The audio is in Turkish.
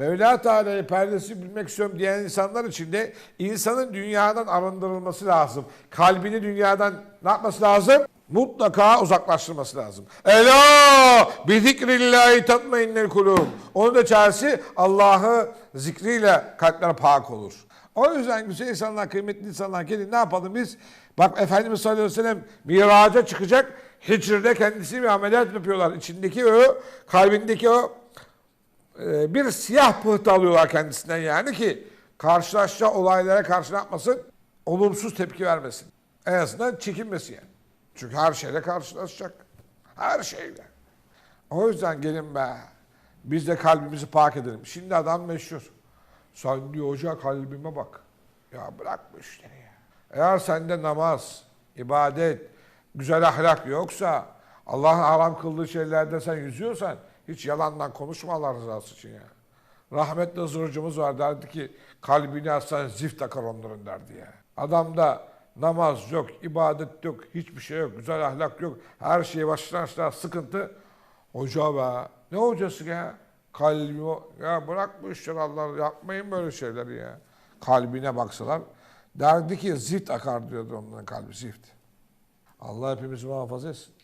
Mevla Teala'yı perdesi bilmek istiyorum diyen insanlar için de insanın dünyadan arındırılması lazım. Kalbini dünyadan ne yapması lazım? Mutlaka uzaklaştırması lazım. Ela bi zikrillahi tatmainnel kulub. Onun da çaresi Allah'ı zikriyle kalpler pak olur. O yüzden güzel insanlar, kıymetli insanlar gelin ne yapalım biz? Bak Efendimiz sallallahu aleyhi ve sellem miraca çıkacak. Hicride kendisi bir ameliyat yapıyorlar. İçindeki o, kalbindeki o e, bir siyah pıhtı alıyorlar kendisinden yani ki karşılaşacağı olaylara karşı yapmasın? Olumsuz tepki vermesin. En azından çekinmesin yani. Çünkü her şeyle karşılaşacak. Her şeyle. O yüzden gelin be. Biz de kalbimizi pak edelim. Şimdi adam meşhur. Sen diyor hoca kalbime bak. Ya bırak bu işleri ya. Eğer sende namaz, ibadet, güzel ahlak yoksa, Allah'ın haram kıldığı şeylerde sen yüzüyorsan hiç yalandan konuşma Allah rızası için ya. Rahmetli huzurcumuz var derdi ki kalbini aslan zift takar onların derdi ya. Adamda namaz yok, ibadet yok, hiçbir şey yok, güzel ahlak yok. Her şey baştan aşağı sıkıntı. Hoca be. Ne hocası ya? Kalbi o. Ya bırak bu işleri Allah yapmayın böyle şeyleri ya. Kalbine baksalar. Derdi ki zift akar diyordu onların kalbi zift. Allah hepimizi muhafaza etsin.